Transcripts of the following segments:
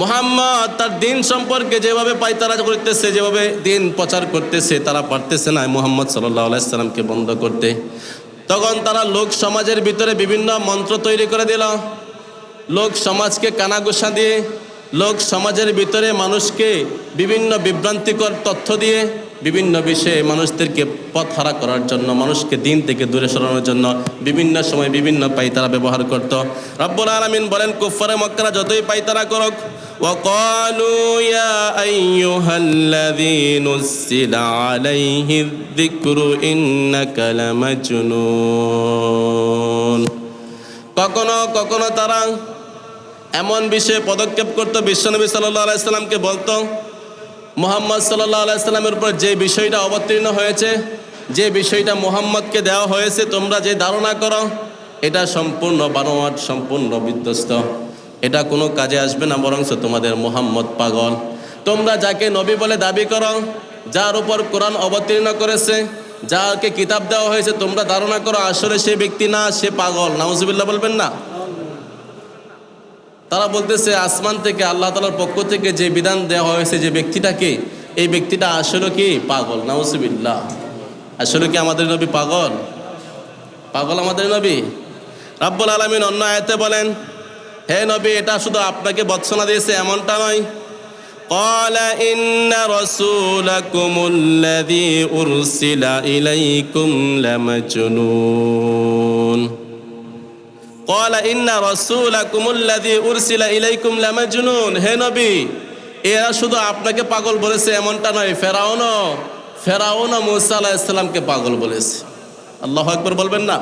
মোহাম্মদ তার দিন সম্পর্কে যেভাবে পাইতারা করতেছে, যেভাবে দিন প্রচার করতেছে, তারা পারতেছে না। মোহাম্মদ সাল্লাহ আলাইসাল্লামকে বন্ধ করতে। তখন তারা লোক সমাজের ভিতরে বিভিন্ন মন্ত্র তৈরি করে দিল। লোক সমাজকে কানাগুসা দিয়ে, লোক সমাজের ভিতরে মানুষকে বিভিন্ন বিভ্রান্তিকর তথ্য দিয়ে বিভিন্ন বিষয়ে মানুষদেরকে পথ হারা করার জন্য, মানুষকে দিন থেকে দূরে সরানোর জন্য বিভিন্ন সময় বিভিন্ন পাইতারা ব্যবহার করত। রব্বুল আলমিন বলেন কুফরে মক্কারা যতই পাইতারা করক وقالوا يا أيها الذي نزل عليه الذكر إنك لمجنون কখনো কখনো তারা এমন বিষয়ে পদক্ষেপ করতো, বিশ্বনবী সাল্লাহ আলাইসাল্লামকে বলতো মোহাম্মদ সাল্লাহ আলাইসাল্লামের উপর যে বিষয়টা অবতীর্ণ হয়েছে, যে বিষয়টা মোহাম্মদকে দেওয়া হয়েছে, তোমরা যে ধারণা করো, এটা সম্পূর্ণ বানোয়াট, সম্পূর্ণ বিধ্বস্ত। এটা কোনো কাজে আসবে না, বরঞ্চ তোমাদের মোহাম্মদ পাগল। তোমরা যাকে নবী বলে দাবি করো, যার উপর কোরআন অবতীর্ণ করেছে, যাকে কিতাব দেওয়া হয়েছে, তোমরা ধারণা করো, আসলে সে ব্যক্তি না, সে পাগল। নাউজুবিল্লাহ বলবেন না। তারা বলতেছে আসমান থেকে আল্লাহ তালার পক্ষ থেকে যে বিধান দেওয়া হয়েছে যে ব্যক্তিটাকে এই ব্যক্তিটা আসলে কি পাগল নাউজুবিল্লাহ আসলে কি আমাদের নবী পাগল পাগল আমাদের নবী রাব্বুল আলমিন অন্য আয়তে বলেন হে নবী এটা শুধু আপনাকে বৎসনা দিয়েছে এমনটা নয় قال إن رسولكم الذي أرسل إليكم لمجنون قال إن رسولكم الذي أرسل إليكم لمجنون হে নবী এরা শুধু আপনাকে পাগল বলেছে এমনটা নয় ফেরাউনও ফেরাউনও মুসা আলাহিসাল্লামকে পাগল বলেছে আল্লাহ একবার বলবেন না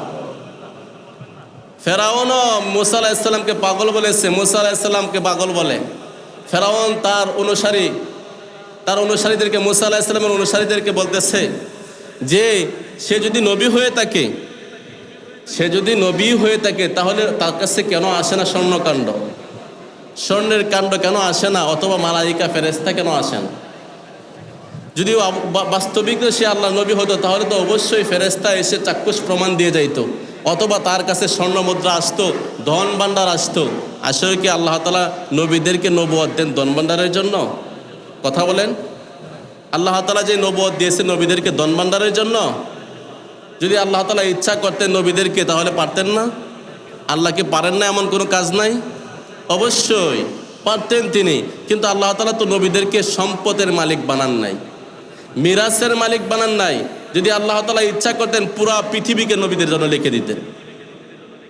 ফেরাউনও মুসা আলাহিসাল্লামকে পাগল বলেছে মুসা আলাহিসাল্লামকে পাগল বলে ফেরাউন তার অনুসারী তার অনুসারীদেরকে মুসা আলাহিসাল্লামের অনুসারীদেরকে বলতেছে যে সে যদি নবী হয়ে থাকে সে যদি নবী হয়ে থাকে, তাহলে তার কাছে কেন আসে না স্বর্ণকাণ্ড? স্বর্ণের কাণ্ড কেন আসে না? অথবা মালাইকা ফেরেস্তা কেন আসে না? যদি বাস্তবিক সে আল্লাহ নবী হতো, তাহলে তো অবশ্যই ফেরেস্তা এসে চাক্ষুষ প্রমাণ দিয়ে যাইতো। অথবা তার কাছে স্বর্ণ মুদ্রা আসতো, ধন ভাণ্ডার আসতো। আসলে কি আল্লাহ তালা নবীদেরকে নবুয়াদ দেন ধন ভাণ্ডারের জন্য? কথা বলেন। আল্লাহ তালা যে নবুয়াদ দিয়েছে নবীদেরকে ধন ভাণ্ডারের জন্য? যদি আল্লাহ তালা ইচ্ছা করতেন নবীদেরকে, তাহলে পারতেন না। আল্লাহকে পারেন না এমন কোনো কাজ নাই? অবশ্যই পারতেন তিনি, কিন্তু আল্লাহ তালা তো নবীদেরকে সম্পদের মালিক বানান নাই মিরাসের মালিক বানান নাই। যদি আল্লাহ তালা ইচ্ছা করতেন পুরা পৃথিবীকে নবীদের জন্য লিখে দিতেন।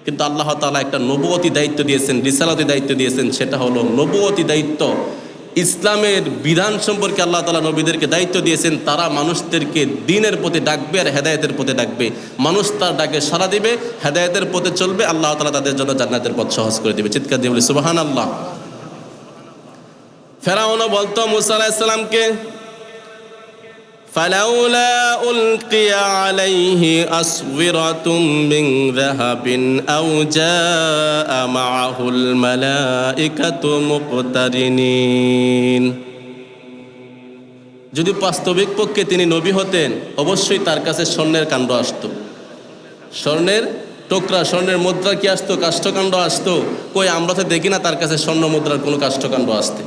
কিন্তু আল্লাহ তালা একটা নবুয়তী দায়িত্ব দিয়েছেন, রিসালতি দায়িত্ব দিয়েছেন, সেটা হলো নবুয়তী দায়িত্ব ইসলামের বিধান সম্পর্কে আল্লাহ তালা নবীদেরকে দায়িত্ব দিয়েছেন, তারা মানুষদেরকে দিনের পথে ডাকবে আর হেদায়তের পথে ডাকবে। মানুষ তার ডাকে সারা দিবে, হেদায়তের পথে চলবে, আল্লাহ তালা তাদের জন্য জান্নাতের পথ সহজ করে দিবে। চিৎকার দিয়ে বলি সুবাহান আল্লাহ ফেরাউনও বলতো, মুসা আলাহিসাল্লামকে فلولا ألقي عليه أسورة من ذهب أو جاء معه الملائكة مقترنين যদি বাস্তবিক পক্ষে তিনি নবী হতেন অবশ্যই তার কাছে স্বর্ণের কাণ্ড আসতো স্বর্ণের টোকরা স্বর্ণের মুদ্রা কি আসতো কাষ্ঠকাণ্ড আসতো কই আমরা তো দেখি না তার কাছে স্বর্ণ মুদ্রার কোনো কাষ্ঠকাণ্ড আসতে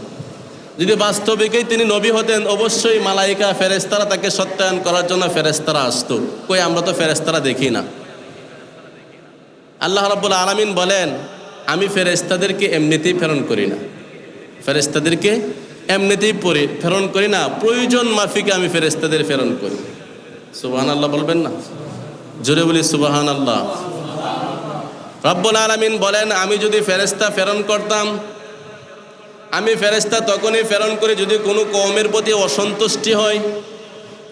যদি বাস্তবিকই তিনি নবী হতেন, অবশ্যই মালাইকা ফেরেস্তারা তাকে সত্যায়ন করার জন্য ফেরেস্তারা আসতো। কই, আমরা তো ফেরেস্তারা দেখি না। আল্লাহ রাব্বুল আলামিন বলেন, আমি ফেরেস্তাদেরকে এমনিতেই প্রেরণ করি না। ফেরেস্তাদেরকে এমনিতেই পড়ি প্রেরণ করি না। প্রয়োজন মাফিকে আমি ফেরেস্তাদের প্রেরণ করি। সুবাহান আল্লাহ বলবেন না? জোরে বলি সুবাহান আল্লাহ রাব্বুল আলামিন বলেন, আমি যদি ফেরেস্তা প্রেরণ করতাম আমি ফেরেস্তা তখনই প্রেরণ করি যদি কোনো কমের প্রতি অসন্তুষ্টি হয়।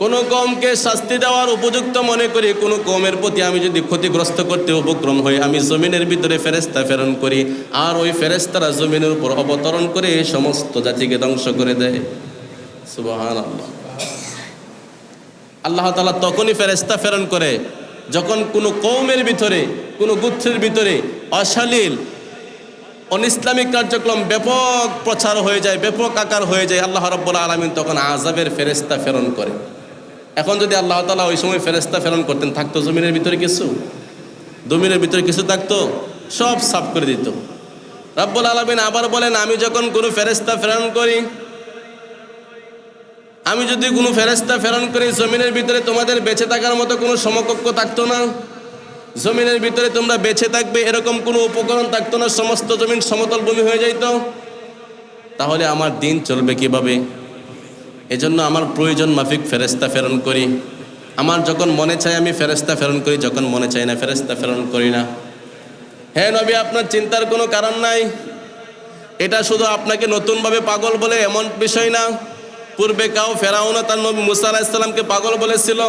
কোনো কমকে শাস্তি দেওয়ার উপযুক্ত মনে করি, কোনো কমের প্রতি আমি যদি ক্ষতিগ্রস্ত করতে উপক্রম হই, আমি জমিনের ভিতরে ফেরেস্তা প্রেরণ করি আর ওই ফেরেস্তারা জমিনের উপর অবতরণ করে সমস্ত জাতিকে ধ্বংস করে দেয়। আল্লাহ তালা তখনই ফেরেস্তা প্রেরণ করে, যখন কোনো কৌমের ভিতরে, কোনো গুচ্ছের ভিতরে অশালীল অনিসলামিক কার্যক্রম ব্যাপক প্রচার হয়ে যায়, ব্যাপক আকার হয়ে যায়, আল্লাহ রব্বুল্লা আলমিন তখন আজাবের ফেরেস্তা প্রেরণ করে। এখন যদি আল্লাহ তালা ওই সময় ফেরেস্তা প্রেরণ করতেন, থাকতো জমিনের ভিতরে কিছু? জমিনের ভিতরে কিছু থাকতো? সব সাফ করে দিত। রাব্বুল আলমিন আবার বলেন, আমি যখন কোনো ফেরেস্তা প্রেরণ করি, আমি যদি কোনো ফেরেস্তা প্রেরণ করি, জমিনের ভিতরে তোমাদের বেঁচে থাকার মতো কোনো সমকক্ষ থাকতো না? জমিনের ভিতরে তোমরা বেঁচে থাকবে, এরকম কোনো উপকরণ থাকতো না, সমস্ত জমিন সমতল ভূমি হয়ে যাইত। তাহলে আমার দিন চলবে কীভাবে? এজন্য আমার প্রয়োজন মাফিক ফেরেস্তা প্রেরণ করি। আমার যখন মনে চায় আমি ফেরেস্তা প্রেরণ করি, যখন মনে চায় না ফেরেস্তা প্রেরণ করি না। হ্যাঁ নবী, আপনার চিন্তার কোনো কারণ নাই। এটা শুধু আপনাকে নতুনভাবে পাগল বলে এমন বিষয় না। পূর্বে কাউ ফেরাও না তার নবী মুসা আলাহিসাল্লামকে পাগল বলেছিল।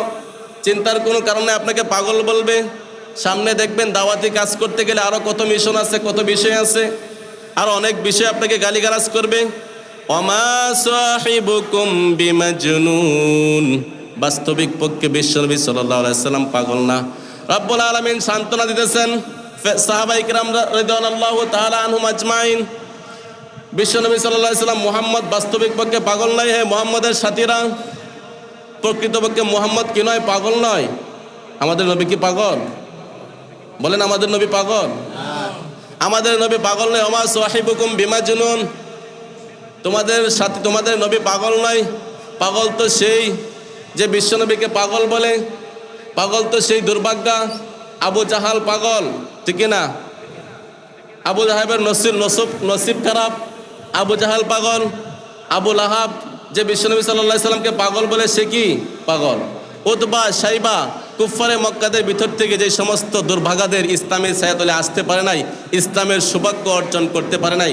চিন্তার কোনো কারণে আপনাকে পাগল বলবে। সামনে দেখবেন দাওয়াতি কাজ করতে গেলে আরও কত মিশন আছে, কত বিষয় আছে। আর অনেক বিষয় আপনাকে গালিগালাজ করবে। বাস্তবিক পক্ষে বিশ্বনবী সাল্লাম পাগল না। রব্বুল আলামিন সান্ত্বনা দিতেছেন সাহাবাই কিরাম রাদিয়াল্লাহু তাআলা আনহুম আজমাইন। বিশ্বনবী সাল্লাল্লাহু সাল্লাম মুহাম্মদ বাস্তবিক পক্ষে পাগল নয় হে মুহাম্মদের সাথীরা। প্রকৃতপক্ষে মুহাম্মদ কি নয়, পাগল নয়। আমাদের নবী কি পাগল? বলেন, আমাদের নবী পাগল? আমাদের নবী পাগল নয় অমা সোহাইবুকুম বিমা জুনুন তোমাদের সাথে, তোমাদের নবী পাগল নয়। পাগল তো সেই যে বিশ্বনবীকে পাগল বলে। পাগল তো সেই দুর্ভাগ্যা। আবু জাহাল পাগল। ঠিক না? আবু জাহাবের নসিব, নসব, নসিব খারাপ। আবু জাহাল পাগল। আবু লাহাব, যে বিশ্বনবী সাল্লাহ সাল্লামকে পাগল বলে সে কি পাগল? উতবা, সাইবা। কুফারে মক্কাদের ভিতর থেকে যে সমস্ত দুর্ভাগাদের ইসলামের ছায়াতলে আসতে পারে নাই, ইসলামের সৌভাগ্য অর্জন করতে পারে নাই,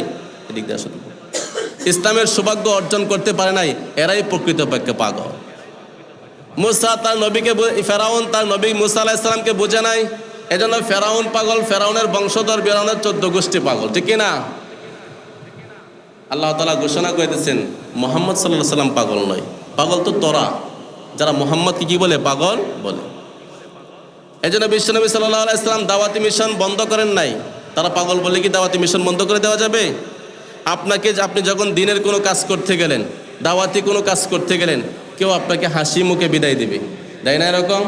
এদিক দিয়ে ইসলামের সৌভাগ্য অর্জন করতে পারে নাই, এরাই প্রকৃতপক্ষে পাগল। মুসা তার নবীকে ফেরাউন তার নবী মুসা আলাহিসাল্লামকে বোঝে নাই, এজন্য ফেরাউন পাগল, ফেরাউনের বংশধর বেরাউনের চোদ্দ গোষ্ঠী পাগল, ঠিক না আল্লাহ তালা ঘোষণা করে দিয়েছেন, মোহাম্মদ সাল্লাহ সাল্লাম পাগল নয়, পাগল তো তোরা, যারা মোহাম্মদকে কি বলে? পাগল বলে। এই জন্য বিশ্বনবী সাল্লাহ আলাইসাল্লাম দাওয়াতি মিশন বন্ধ করেন নাই। তারা পাগল বলে কি দাওয়াতি মিশন বন্ধ করে দেওয়া যাবে? আপনাকে আপনি যখন দিনের কোনো কাজ করতে গেলেন, দাওয়াতি কোনো কাজ করতে গেলেন, কেউ আপনাকে হাসি মুখে বিদায় দিবে। তাই না এরকম?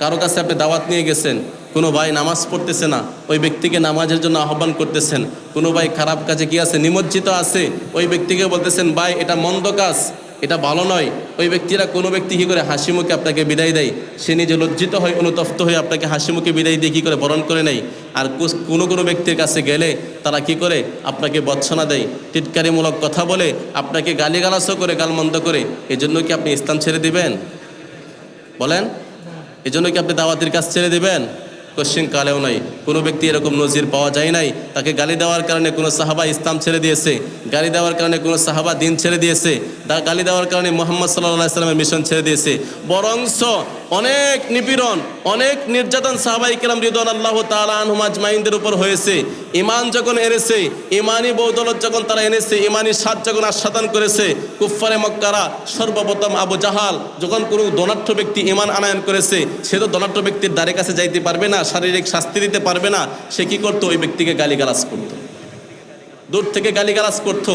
কারও কাছে আপনি দাওয়াত নিয়ে গেছেন, কোনো ভাই নামাজ পড়তেছে না, ওই ব্যক্তিকে নামাজের জন্য আহ্বান করতেছেন, কোনো ভাই খারাপ কাজে কি আছে, নিমজ্জিত আছে, ওই ব্যক্তিকে বলতেছেন, ভাই, এটা মন্দ কাজ। এটা ভালো নয়। ওই ব্যক্তিরা কোনো ব্যক্তি কী করে হাসি মুখে আপনাকে বিদায় দেয়? সে নিজে লজ্জিত হয়, অনুতপ্ত হয়ে আপনাকে হাসি মুখে বিদায় দিয়ে কী করে বরণ করে নেয়? আর কোনো কোনো ব্যক্তির কাছে গেলে তারা কি করে? আপনাকে বৎসনা দেয়। টিটকারিমূলক কথা বলে আপনাকে গালিগালাসও করে, গালমন্দ করে। এজন্য কি আপনি ইসলাম ছেড়ে দিবেন? বলেন। এই জন্য কি আপনি দাওয়াতির কাজ ছেড়ে দিবেন? কোশ্চিন কালেও নাই। কোনো ব্যক্তি এরকম নজির পাওয়া যায় নাই। তাকে গালি দেওয়ার কারণে কোনো সাহাবা ইসলাম ছেড়ে দিয়েছে। গালি দেওয়ার কারণে কোনো সাহাবা দিন ছেড়ে দিয়েছে। গালি দেওয়ার কারণে মোহাম্মদ সাল্লাহ সাল্লামের মিশন ছেড়ে দিয়েছে। বরংস অনেক নিপীড়ন, অনেক নির্যাতন সাহাবাই কেরাম রিদন আল্লাহ তালা আনহুমাজ মাইন্দের উপর হয়েছে। ইমান যখন এনেছে ইমানি বৌদলত যখন তারা এনেছে ইমানি সাত যখন আস্বাদন করেছে কুফারে মক্কারা সর্বপ্রথম আবু জাহাল যখন কোনো ধনাঢ্য ব্যক্তি ইমান আনায়ন করেছে, সে তো ধনাঢ্য ব্যক্তির দ্বারে কাছে যাইতে পারবে না, শারীরিক শাস্তি দিতে পারবে না, সে কি করতো? ওই ব্যক্তিকে গালিগালাজ করতো। দূর থেকে গালিগালাজ করতো।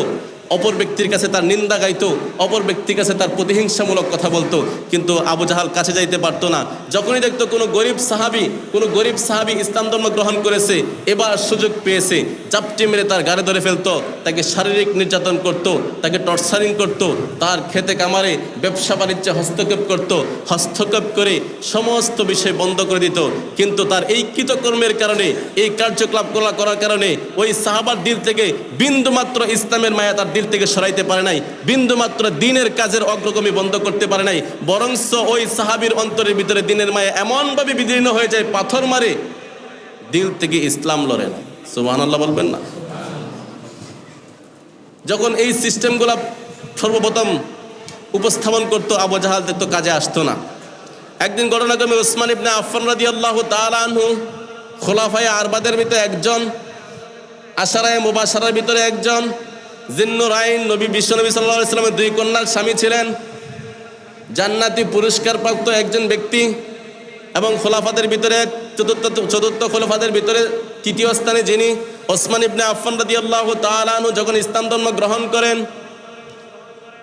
অপর ব্যক্তির কাছে তার নিন্দা গাইতো, অপর ব্যক্তির কাছে তার প্রতিহিংসামূলক কথা বলতো, কিন্তু আবু জাহাল কাছে যাইতে পারতো না। যখনই দেখতো কোনো গরিব সাহাবি, কোনো গরিব সাহাবি ইসলাম ধর্ম গ্রহণ করেছে, এবার সুযোগ পেয়েছে। চাপটি মেরে তার গাড়ি ধরে ফেলতো, তাকে শারীরিক নির্যাতন করত, তাকে টর্চারিং করত, তার খেতে কামারে ব্যবসা বাণিজ্যে হস্তক্ষেপ করত, হস্তক্ষেপ করে সমস্ত বিষয় বন্ধ করে দিত। কিন্তু তার এই কৃতকর্মের কারণে, এই কার্যকলাপ করা- করার কারণে ওই সাহাবার দিল থেকে বিন্দু মাত্র ইসলামের মায়া তার দিল থেকে সরাইতে পারে নাই বিন্দু মাত্র দিনের কাজের অগ্রগমি বন্ধ করতে পারে নাই, বরংস ওই সাহাবির অন্তরের ভিতরে দিনের মায়া এমনভাবে বিদীর্ণ হয়ে যায়, পাথর মারে, দিল থেকে ইসলাম লড়ে না। সুবাহ বলবেন না? যখন এই সিস্টেমগুলো সর্বপ্রথম উপস্থাপন করতো আবু জাহাল তো কাজে আসতো না। একদিন ঘটনাক্রমে উসমান ইবনে আফফান রাদিয়াল্লাহু তাআলা আনহু খোলাফায়ে আরবাদের ভিতরে একজন, আশারায় মুবাশারার ভিতরে একজন জিন্নুর আইন, নবী বিশ্বনবী সাল্লাল্লাহু আলাইহি সাল্লামের দুই কন্যার স্বামী ছিলেন। জান্নাতি পুরস্কারপ্রাপ্ত একজন ব্যক্তি এবং খোলাফাদের ভিতরে চতুর্থ চতুর্থ খোলাফাদের ভিতরে তৃতীয় স্থানে যিনি ওসমান ইবনে আফফান রাদিয়াল্লাহু তাআলা আনহু যখন ইসলাম ধর্ম গ্রহণ করেন,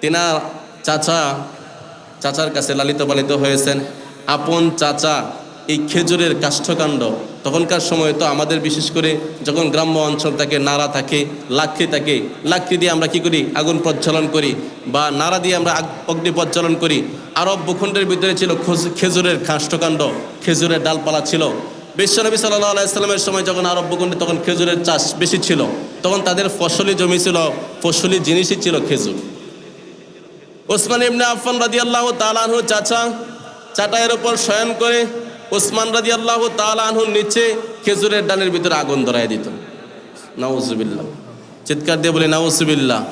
তিনার চাচা, চাচার কাছে লালিত পালিত হয়েছেন। আপন চাচা, এই খেজুরের কাষ্ঠকাণ্ড তখনকার সময় তো আমাদের বিশেষ করে যখন গ্রাম্য অঞ্চল থাকে নাড়া থাকে লাক্ষি থাকে, লাকড়ি দিয়ে আমরা কি করি? আগুন প্রজ্বলন করি বা নাড়া দিয়ে আমরা অগ্নি প্রজ্বলন করি। আরব ভূখণ্ডের ভিতরে ছিল খোজ- খেজুরের কাষ্ঠকাণ্ড, খেজুরের ডালপালা ছিল। বিশ্বনবী সাল্লাহ আলাইস্লামের সময় যখন আরব ভূখণ্ডে তখন খেজুরের চাষ বেশি ছিল, তখন তাদের ফসলি জমি ছিল, ফসলি জিনিসই ছিল খেজুর। ওসমান ইবনে আফফান রাদিয়াল্লাহু তাআলা আনহু চাচা চাটাইয়ের উপর শয়ন করে ওসমান রাদিয়াল্লাহু তাআলা আনহুর নিচে খেজুরের ডালের ভিতরে আগুন ধরায় দিত। নাউজুবিল্লাহ। চিৎকার দিয়ে বলি, নাউজুবিল্লাহ।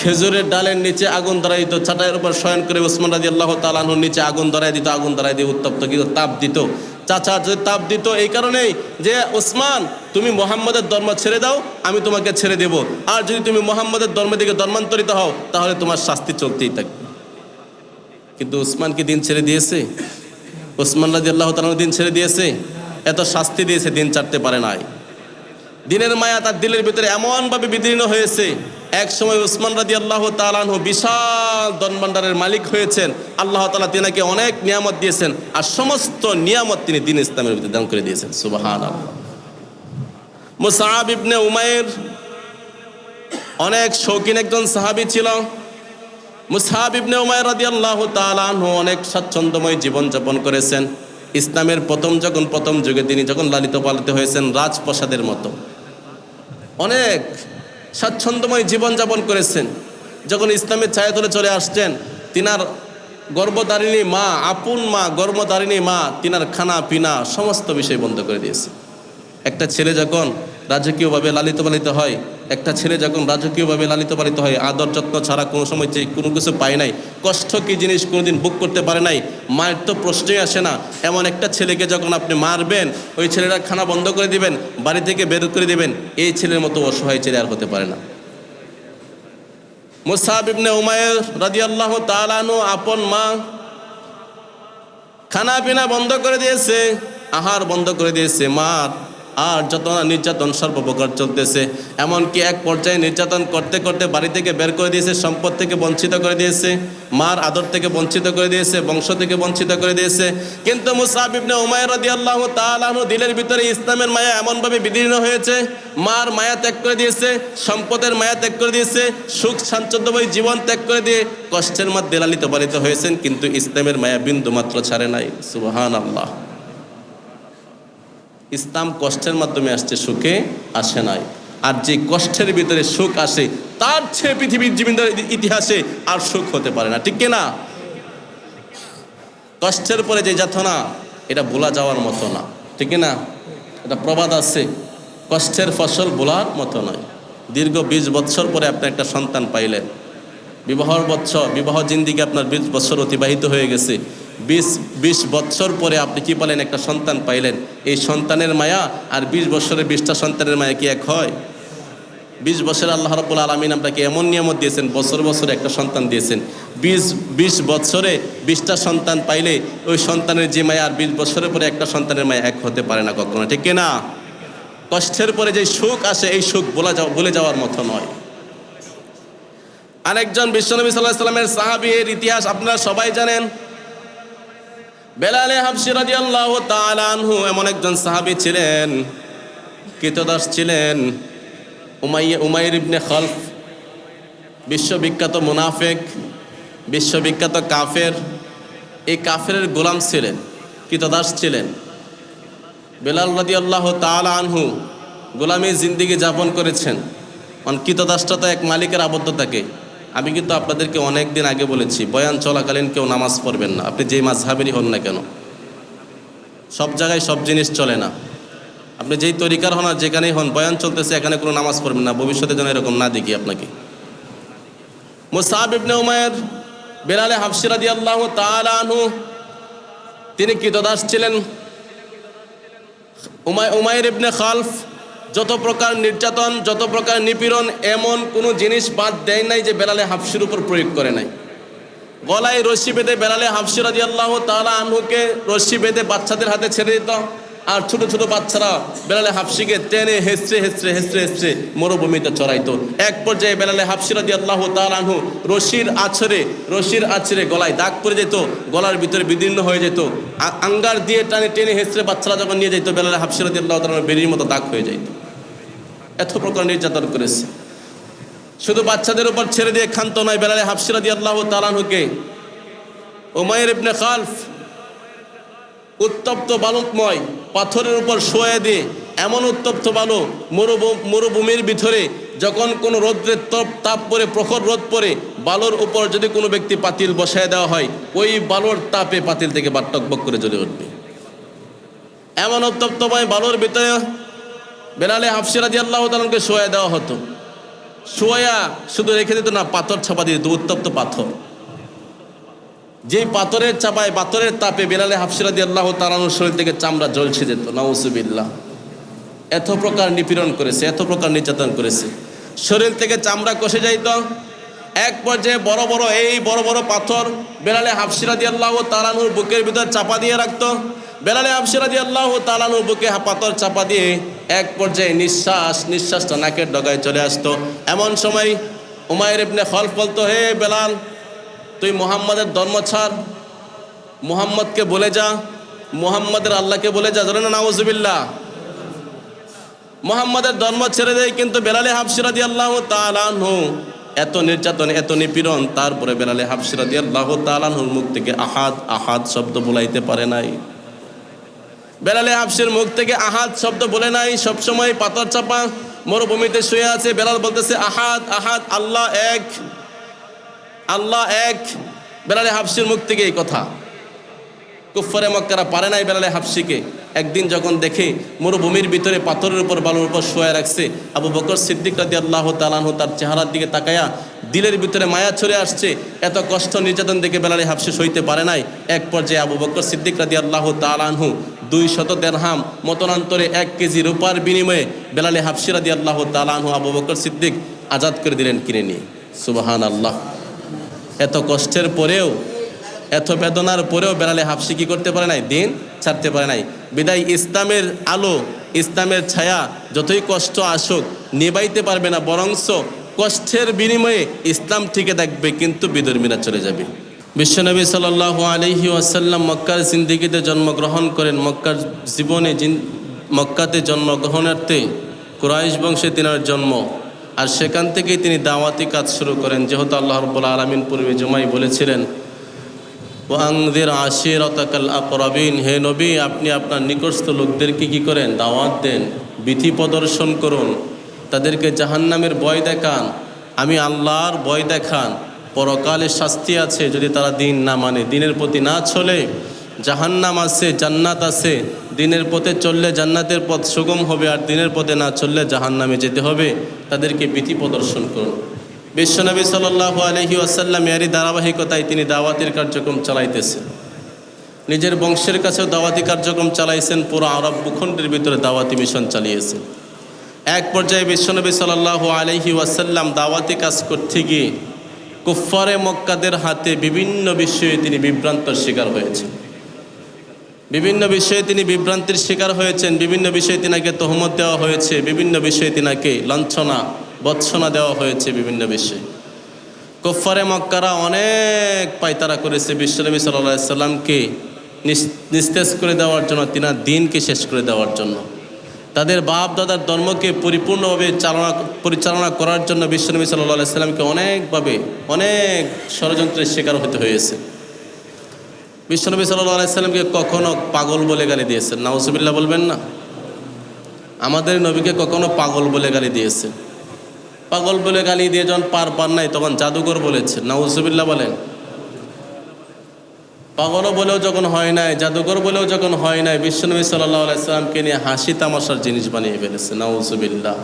খেজুরের ডালের নিচে আগুন ধরাই দিত চাটাইয়ের উপর শয়ন করে ওসমান রাদিয়াল্লাহু তাআলা আনহুর নিচে আগুন ধরাই দিত, আগুন ধরাই দিয়ে উত্তপ্ত কিন্তু তাপ দিত। চাচা, যে তাপ দিত এই কারণেই যে, ওসমান, তুমি মোহাম্মদের ধর্ম ছেড়ে দাও, আমি তোমাকে ছেড়ে দেব। আর যদি তুমি মোহাম্মদের ধর্মের দিকে ধর্মান্তরিত হও, তাহলে তোমার শাস্তি চলতেই থাকবে। কিন্তু উসমান কি দিন ছেড়ে দিয়েছে? ওসমান রাজি আল্লাহ তালার দিন ছেড়ে দিয়েছে, এত শাস্তি দিয়েছে, দিন ছাড়তে পারে নাই। দিনের মায়া তার দিলের ভিতরে এমনভাবে বিদীর্ণ হয়েছে, এক সময় উসমান রাজি আল্লাহ তালানহ বিশাল দনভান্ডারের মালিক হয়েছেন, আল্লাহ তালা তিনাকে অনেক নিয়ামত দিয়েছেন, আর সমস্ত নিয়ামত তিনি দিন ইসলামের ভিতরে দান করে দিয়েছেন সুবাহান মুসাহাব ইবনে উমায়ের অনেক শৌখিন একজন সাহাবী ছিল মুসাহাব ইবনে উমায়ের রাদিয়াল্লাহু তাআলা আনহু অনেক স্বাচ্ছন্দ্যময় জীবনযাপন করেছেন। ইসলামের প্রথম যখন প্রথম যুগে তিনি যখন লালিত পালিত হয়েছেন রাজপ্রসাদের মতো। অনেক স্বাচ্ছন্দ্যময় জীবনযাপন করেছেন। যখন ইসলামের ছায়াতলে চলে আসছেন, তিনার গর্ভধারিণী মা, আপন মা, গর্ভধারিণী মা, তিনার খানা, পিনা, সমস্ত বিষয় বন্ধ করে দিয়েছে। একটা ছেলে যখন রাজকীয়ভাবে লালিত পালিত হয় একটা ছেলে যখন রাজকীয়ভাবে লালিত পালিত হয়, আদর যত্ন ছাড়া কোনো সময় যে কোনো কিছু পায় নাই, কষ্ট কি জিনিস কোনোদিন বুক করতে পারে নাই, মায়ের তো প্রশ্নই আসে না। এমন একটা ছেলেকে যখন আপনি মারবেন, ওই ছেলেরা খানা বন্ধ করে দিবেন, বাড়ি থেকে বের করে দিবেন, এই ছেলের মতো অসহায় ছেলে আর হতে পারে না। মুসাব ইবনে উমায়ের আল্লাহ তাআলানু আপন মা খানা পিনা বন্ধ করে দিয়েছে, আহার বন্ধ করে দিয়েছে, মার আর যত নির্যাতন সর্বপ্রকার চলতেছে। এমনকি এক পর্যায়ে নির্যাতন করতে করতে বাড়ি থেকে বের করে দিয়েছে, সম্পদ থেকে বঞ্চিত করে দিয়েছে, মার আদর থেকে বঞ্চিত করে দিয়েছে, বংশ থেকে বঞ্চিত করে দিয়েছে। কিন্তু মুসাব ইবনে উমায়ের রাদিয়াল্লাহু তাআলা আনহু দিলের ভিতরে ইসলামের মায়া এমনভাবে বিদীর্ণ হয়েছে, মার মায়া ত্যাগ করে দিয়েছে, সম্পদের মায়া ত্যাগ করে দিয়েছে, সুখ স্বাচ্ছন্দ্যময় জীবন ত্যাগ করে দিয়ে কষ্টের মধ্যে লালিত পালিত হয়েছেন, কিন্তু ইসলামের মায়া বিন্দু মাত্র ছাড়ে নাই। সুবহান আল্লাহ ইসলাম কষ্টের মাধ্যমে আসছে, সুখে আসে নাই। আর যে কষ্টের ভিতরে সুখ আসে, তার চেয়ে পৃথিবীর জীবনের ইতিহাসে আর সুখ হতে পারে না। ঠিক না কষ্টের পরে যে যাতনা, এটা বোলা যাওয়ার মতো না। ঠিক না এটা প্রবাদ আছে। কষ্টের ফসল ভোলার মতো নয়। দীর্ঘ বিশ বৎসর পরে আপনি একটা সন্তান পাইলেন। বিবাহর বৎসর বিবাহ জিন্দিগি আপনার বিশ বছর অতিবাহিত হয়ে গেছে। বিশ বিশ বৎসর পরে আপনি কি পালেন একটা সন্তান পাইলেন? এই সন্তানের মায়া আর বিশ বছরের বিশটা সন্তানের মায়া কি এক হয়? বিশ বছরে আল্লাহ রাব্বুল আলমিন আপনাকে এমন নিয়ামত দিয়েছেন, বছর বছরে একটা সন্তান দিয়েছেন। বিশ বিশ বছরে বিশটা সন্তান পাইলে ওই সন্তানের যে মায়া আর বিশ বছরের পরে একটা সন্তানের মায়া এক হতে পারে না কখনো, ঠিক না কষ্টের পরে যে সুখ আসে, এই সুখ বলা যাওয়া বলে যাওয়ার মতো নয়। আরেকজন বিশ্বনবী সাল্লাহ সাল্লামের সাহাবির ইতিহাস আপনারা সবাই জানেন বেলালে হাফসি রাদিয়াল্লাহু তাআলা আনহু এমন একজন সাহাবী ছিলেন কৃতদাস ছিলেন, উমাইয়া, উমাইর ইবনে খলফ, বিশ্ববিখ্যাত মুনাফেক, বিশ্ববিখ্যাত কাফের, এই কাফের গোলাম ছিলেন কৃতদাস ছিলেন। বেলাল রাদিয়াল্লাহু তাআলা আনহু গোলামী জিন্দিগি যাপন করেছেন, কারণ কৃতদাসটা তো এক মালিকের আবদ্ধ থাকে। আমি কিন্তু আপনাদেরকে অনেক দিন আগে বলেছি, বয়ান চলাকালীন কেউ নামাজ পড়বেন না। আপনি যেই মাঝহাবেরই হন না কেন? সব জায়গায় সব জিনিস চলে না। আপনি যেই তরিকার হন আর যেখানেই হন, বয়ান চলতেছে, এখানে কোনো নামাজ পড়বেন না। ভবিষ্যতে যেন এরকম না দেখি আপনাকে। মুসাব ইবনে উমায়ের বেলালে হাফসিরা দিয়ে আল্লাহ আনহু, তিনি কৃতদাস ছিলেন। উমায়, উমায়ের ইবনে খালফ যত প্রকার নির্যাতন, যত প্রকার নিপীড়ন, এমন কোনো জিনিস বাদ দেয় নাই যে বেলালে হাফসির উপর প্রয়োগ করে নাই। গলায় রশ্মি বেঁধে বেলালে হাফসি রাজি আল্লাহ তালা আনহুকে রশ্মি বেঁধে বাচ্চাদের হাতে ছেড়ে দিত আর ছোট ছোট বাচ্চারা বেলালে হাফসিকে টেনে হেসড়ে হেসড়ে হেসড়ে হেসড়ে মরুভূমিতে চড়াইতো। এক পর্যায়ে বেলালে হাফসিরা দিয়ে আল্লাহ তালানহু রশির আছরে রশির আছরে গলায় দাগ পড়ে যেত, গলার ভিতরে বিদীর্ণ হয়ে যেত। আঙ্গার দিয়ে টানে টেনে হেসড়ে বাচ্চারা যখন নিয়ে যেত বেলালে হাফসিরা দিয়ে আল্লাহ তালাহ বেরির মতো দাগ হয়ে যাইত। এত প্রকার নির্যাতন করেছে। শুধু বাচ্চাদের উপর ছেড়ে দিয়ে ক্ষান্ত নয়, বেলালে হাফসিরা দিয়ে আল্লাহ তালানহুকে ওমায়ের ইবনে খালফ উত্তপ্ত বালকময় পাথরের উপর শোয়ে দিয়ে এমন উত্তপ্ত বালু মরুভূ- মরুভূমির ভিতরে যখন কোনো রৌদ্রের তপ তাপ পরে, প্রখর রোদ পরে বালুর উপর যদি কোনো ব্যক্তি পাতিল বসায় দেওয়া হয়, ওই বালুর তাপে পাতিল থেকে বাট্টকবক করে জ্বলে উঠবে। এমন উত্তপ্তময় বালুর ভিতরে বেলালে হাফসিরা দিয়ে আল্লাহ তালকে শোয়া দেওয়া হতো। শোয়া শুধু রেখে দিত না, পাথর ছাপা দিয়ে দিত, উত্তপ্ত পাথর। যেই পাথরের চাপায়, পাথরের তাপে বেলালে হাফসিরা দিয়ে আল্লাহ তালানোর শরীর থেকে চামড়া জ্বলছে যেত নাউসুবিল্লাহ এত প্রকার নিপীড়ন করেছে, এত প্রকার নির্যাতন করেছে। শরীর থেকে চামড়া কষে যাইত। এক পর্যায়ে বড় বড়, এই বড় বড় পাথর বেলালে হাফসিরা দিয়ে আল্লাহ তালানুর বুকের ভিতর চাপা দিয়ে রাখতো। বেলালে হাফসিরা দিয়ে আল্লাহ তালানুর বুকে পাথর চাপা দিয়ে এক পর্যায়ে নিঃশ্বাস, নিঃশ্বাসটা নাকের ডগায় চলে আসতো। এমন সময় উমায়ের ইবনে খলফ বলতো, হে বেলাল, তুই মোহাম্মদের ধর্ম ছাড়। মোহাম্মদকে বলে যা, মোহাম্মদের আল্লাহকে বলে যা। ধরে না নাউজুবিল্লাহ মোহাম্মদের ধর্ম ছেড়ে দেয় কিন্তু বেলালে হাফসিরাদি আল্লাহ তালানহু এত নির্যাতন, এত নিপীড়ন। তারপরে বেলালে হাফসিরাদি আল্লাহ তালানহুর মুখ থেকে আহাদ আহাদ শব্দ বলাইতে পারে নাই। বেলালে হাফসির মুখ থেকে আহাত শব্দ বলে নাই, সবসময় পাথর চাপা, মরুভূমিতে শুয়ে আছে। বেলাল বলতেছে, আহাত আহাত, আল্লাহ এক আল্লাহ এক। বেলালে হাফসির মুখ থেকে এই কথা। কুফরে মক্কারা পারে নাই বেলালে হাফসিকে। একদিন যখন দেখে মরুভূমির ভিতরে পাথরের উপর, বালুর উপর শোয়া রাখছে, আবু বকর সিদ্দিক রাদি আল্লাহ তালানহু তার চেহারার দিকে তাকায়া দিলের ভিতরে মায়া ছড়ে আসছে। এত কষ্ট নির্যাতন দেখে বেলালে হাফসি সইতে পারে নাই। এক পর্যায়ে আবু বকর সিদ্দিক রাদি আল্লাহ তালানহু দুই শত দেড়হাম মতনান্তরে এক কেজি রূপার বিনিময়ে বেলালে হাফসি রাদি আল্লাহ তালানহু আবু বকর সিদ্দিক আজাদ করে দিলেন কিনে নিয়ে। সুবাহান আল্লাহ এত কষ্টের পরেও, এত বেদনার পরেও বেড়ালে হাফসি কি করতে পারে নাই? দিন ছাড়তে পারে নাই। বিদায় ইসলামের আলো, ইসলামের ছায়া যতই কষ্ট আসুক, নিবাইতে পারবে না, বরংস কষ্টের বিনিময়ে ইসলাম ঠিকে থাকবে কিন্তু বিধর্মীরা চলে যাবে। বিশ্বনবী সাল আলহি ওয়াসাল্লাম মক্কার জিন্দিগিতে জন্মগ্রহণ করেন। মক্কার জীবনে মক্কাতে জন্মগ্রহণার্থে কুরাইশ বংশে তিনার জন্ম। আর সেখান থেকেই তিনি দাওয়াতি কাজ শুরু করেন, যেহেতু আল্লাহ রব্বুল আলমিন পূর্বে জমাই বলেছিলেন ও আংদের আশির অতাকাল আকরাবিন হে নবী, আপনি আপনার নিকটস্থ লোকদেরকে কী করেন? দাওয়াত দেন, বিধি প্রদর্শন করুন, তাদেরকে জাহান্নামের ভয় দেখান, আমি আল্লাহর বয় দেখান পরকালে শাস্তি আছে যদি তারা দিন না মানে। দিনের প্রতি না চলে, জাহান্নাম আছে, জান্নাত আছে। দিনের পথে চললে জান্নাতের পথ সুগম হবে আর দিনের পথে না চললে জাহান্নামে যেতে হবে। তাদেরকে বিধি প্রদর্শন করুন। বিশ্বনবী সাল্লাহ আলহি আসাল্লাম এরই ধারাবাহিকতায় তিনি দাওয়াতের কার্যক্রম চালাইতেছেন। নিজের বংশের কাছেও দাওয়াতি কার্যক্রম চালাইছেন, পুরো আরব ভূখণ্ডের ভিতরে দাওয়াতি মিশন চালিয়েছেন। এক পর্যায়ে বিশ্বনবী সাল্লাহ আলহি ওয়াসাল্লাম দাওয়াতি কাজ করতে গিয়ে কুফারে মক্কাদের হাতে বিভিন্ন বিষয়ে তিনি বিভ্রান্তর শিকার হয়েছেন। বিভিন্ন বিষয়ে তিনি বিভ্রান্তির শিকার হয়েছেন, বিভিন্ন বিষয়ে তিনাকে তহমত দেওয়া হয়েছে, বিভিন্ন বিষয়ে তিনাকে লাঞ্ছনা, বৎসনা দেওয়া হয়েছে বিভিন্ন বিষয়ে। কফারে মক্কারা অনেক পায়তারা করেছে বিশ্বনবী সাল্লাহ সাল্লামকে নিস- নিস্তেজ করে দেওয়ার জন্য, তিনার দিনকে শেষ করে দেওয়ার জন্য। তাদের বাপ দাদার ধর্মকে পরিপূর্ণভাবে চালনা, পরিচালনা করার জন্য বিশ্বনবী সাল্লাহ সাল্লামকে অনেকভাবে, অনেক ষড়যন্ত্রের শিকার হতে হয়েছে। বিশ্বনবী সাল্লাহ আলাইসাল্লামকে কখনো পাগল বলে গালি দিয়েছেন। নাউজুবিল্লাহ বলবেন না। আমাদের নবীকে কখনো পাগল বলে গালি দিয়েছেন। পাগল বলে গালি দিয়ে যখন পার পার নাই, তখন জাদুকর বলেছে নাউজুবিল্লাহ বলেন। পাগলও বলেও যখন হয় নাই, জাদুঘর বলেও যখন হয় নাই, বিশ্বনবী সাল্লাহ আলাইসাল্লামকে নিয়ে হাসি তামাশার জিনিস বানিয়ে ফেলেছে, নাউজুবিল্লাহ।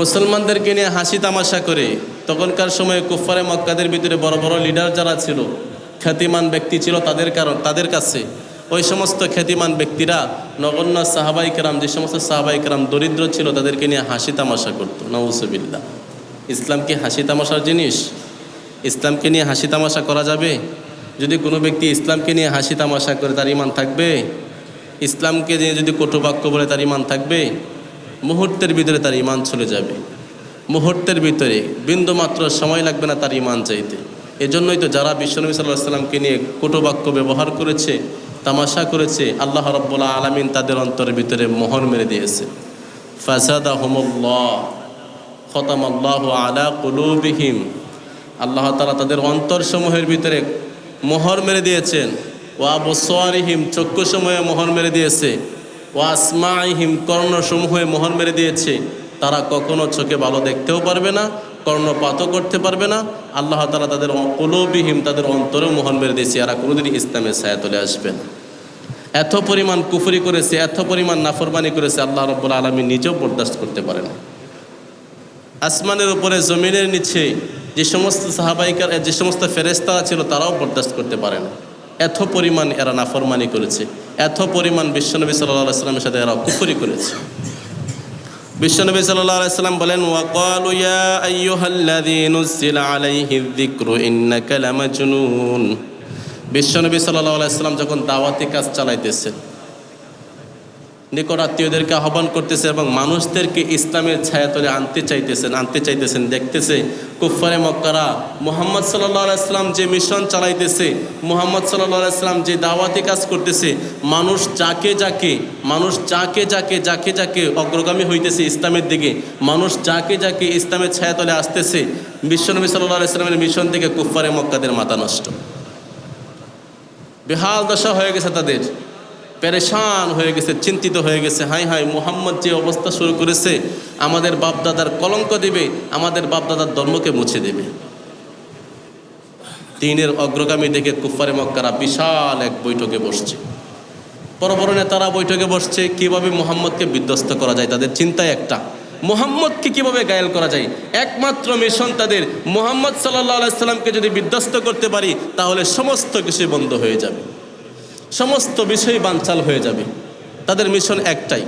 মুসলমানদেরকে নিয়ে হাসি তামাশা করে তখনকার সময়ে কুফারে মক্কাদের ভিতরে বড় বড় লিডার যারা ছিল, খ্যাতিমান ব্যক্তি ছিল তাদের কারণ, তাদের কাছে ওই সমস্ত খ্যাতিমান ব্যক্তিরা, নগণ্য সাহাবাই কেরাম, যে সমস্ত সাহাবাই কেরাম দরিদ্র ছিল, তাদেরকে নিয়ে হাসি তামাশা করতো নউসবিল্লা ইসলাম কি হাসি তামাশার জিনিস? ইসলামকে নিয়ে হাসি তামাশা করা যাবে? যদি কোনো ব্যক্তি ইসলামকে নিয়ে হাসি তামাশা করে, তার ইমান থাকবে? ইসলামকে নিয়ে যদি কটুবাক্য বলে, তার ইমান থাকবে? মুহূর্তের ভিতরে তার ইমান চলে যাবে। মুহূর্তের ভিতরে বিন্দুমাত্র সময় লাগবে না তার ইমান চাইতে। এজন্যই তো যারা বিশ্বনবী সাল্লাহ সাল্লামকে নিয়ে কটুবাক্য ব্যবহার করেছে, তামাশা করেছে, আল্লাহ রব্বুল্লা আলমিন তাদের অন্তরের ভিতরে মোহর মেরে দিয়েছে। ফাসাদা হোমল্লাহ খতাম আল্লাহ আলা কুলুবিহিম। আল্লাহ তালা তাদের অন্তরসমূহের ভিতরে মোহর মেরে দিয়েছেন। ওয়া বসোয়ারিহিম চক্ষুসমূহে মোহর মেরে দিয়েছে। ওয়া আসমাইহিম কর্ণসমূহে মোহর মেরে দিয়েছে। তারা কখনো চোখে ভালো দেখতেও পারবে না, কর্ণপাতও করতে পারবে না। আল্লাহ তালা তাদের কুলুবিহিম, তাদের অন্তরে মোহর মেরে দিয়েছে। এরা কোনোদিন ইসলামের ছায়া তুলে আসবে না। এত পরিমাণ কুফরি করেছে, এত পরিমাণ নাফরমানি করেছে, আল্লাহ রব্বুল আলমী নিজেও বরদাস্ত করতে পারে না। আসমানের উপরে, জমিনের নিচে যে সমস্ত সাহাবাইকার যে সমস্ত ফেরেস্তারা ছিল, তারাও বরদাস্ত করতে পারে না। এত পরিমাণ এরা নাফরমানি করেছে। এত পরিমাণ বিশ্বনবী সাল্লাহ সাল্লামের সাথে এরা কুফরি করেছে। বিশ্বনবী সাল্লাহ সাল্লাম বলেন বিশ্বনবী সাল্লাহ সাল্লাম যখন দাওয়াতি কাজ চালাইতেছেন নিকট আত্মীয়দেরকে আহ্বান করতেছে এবং মানুষদেরকে ইসলামের ছায়াতলে আনতে চাইতেছেন আনতে চাইতেছেন। দেখতেছে কুফারে মক্কারা মোহাম্মদ আলাইসলাম যে মিশন চালাইতেছে, মোহাম্মদ আলাইসলাম যে দাওয়াতি কাজ করতেছে, মানুষ যাকে যাকে, মানুষ যাকে যাকে যাকে যাকে অগ্রগামী হইতেছে ইসলামের দিকে, মানুষ যাকে যাকে ইসলামের ছায়াতলে আসতেছে বিশ্বনবী সাল্লাহ আলাইসলামের মিশন থেকে কুফারে মক্কাদের মাথা নষ্ট। বেহাল দশা হয়ে গেছে তাদের। পেরেশান হয়ে গেছে, চিন্তিত হয়ে গেছে। হাই হাই, মোহাম্মদ যে অবস্থা শুরু করেছে, আমাদের বাপদাদার কলঙ্ক দেবে, আমাদের বাপদাদার ধর্মকে মুছে দেবে। দিনের অগ্রগামী দেখে কুফারে মক্কারা বিশাল এক বৈঠকে বসছে। বড় বড় নেতারা বৈঠকে বসছে, কীভাবে মোহাম্মদকে বিধ্বস্ত করা যায় তাদের চিন্তায় একটা। মোহাম্মদকে কীভাবে গায়েল করা যায়? একমাত্র মিশন তাদের। মোহাম্মদ সাল্লাহ আলাইসাল্লামকে যদি বিধ্বস্ত করতে পারি, তাহলে সমস্ত কিছু বন্ধ হয়ে যাবে। সমস্ত বিষয় বানচাল হয়ে যাবে। তাদের মিশন একটাই।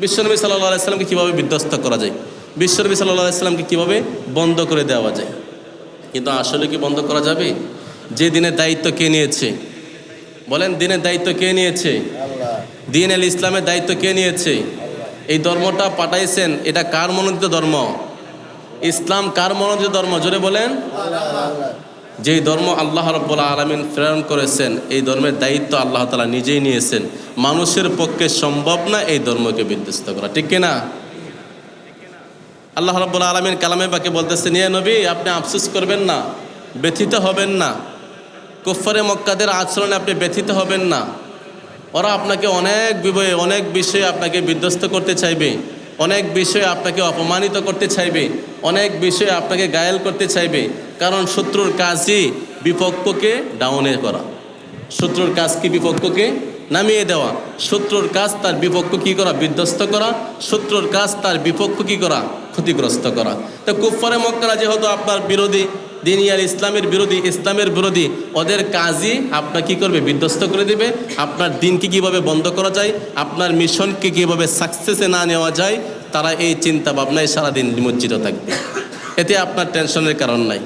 বিশ্বনবী সাল্লাহ আলাইসাল্লামকে কীভাবে বিধ্বস্ত করা যায়? বিশ্বনবী সাল্লাহ আলাইসাল্লামকে কীভাবে বন্ধ করে দেওয়া যায়? কিন্তু আসলে কি বন্ধ করা যাবে? যে দিনের দায়িত্ব কে নিয়েছে? বলেন দিনের দায়িত্ব কে নিয়েছে? দিন এল ইসলামের দায়িত্ব কে নিয়েছে? এই ধর্মটা পাঠাইছেন এটা কার মনোনীত ধর্ম? ইসলাম কার মনোনীত ধর্ম? জোরে বলেন। যেই ধর্ম আল্লাহ রব্বুল আলমিন প্রেরণ করেছেন, এই ধর্মের দায়িত্ব আল্লাহ তালা নিজেই নিয়েছেন। মানুষের পক্ষে সম্ভব না এই ধর্মকে বিধ্বস্ত করা, ঠিক কিনা? আল্লাহ রব্বুল আলমিন কালামে বাকে বলতেছে নিয়ে নবী, আপনি আফসোস করবেন না, ব্যথিত হবেন না। কুফরে মক্কাদের আচরণে আপনি ব্যথিত হবেন না। ওরা আপনাকে অনেক বিবয়ে, অনেক বিষয়ে আপনাকে বিধ্বস্ত করতে চাইবে, অনেক বিষয়ে আপনাকে অপমানিত করতে চাইবে, অনেক বিষয়ে আপনাকে গায়েল করতে চাইবে। কারণ শত্রুর কাজই বিপক্ষকে ডাউনে করা। শত্রুর কাজ কি বিপক্ষকে? নামিয়ে দেওয়া। শত্রুর কাজ তার বিপক্ষ কি করা? বিধ্বস্ত করা। শত্রুর কাজ তার বিপক্ষ কি করা? ক্ষতিগ্রস্ত করা। তো কুফারে মক্কারা যেহেতু আপনার বিরোধী দিনিয়ার ইসলামের বিরোধী ইসলামের বিরোধী, ওদের কাজই আপনার কি করবে? বিধ্বস্ত করে দেবে। আপনার দিনকে কীভাবে বন্ধ করা যায়? আপনার মিশনকে কীভাবে সাকসেসে না নেওয়া যায়? তারা এই চিন্তা ভাবনায় সারাদিন নিমজ্জিত থাকবে। এতে আপনার টেনশনের কারণ নাই।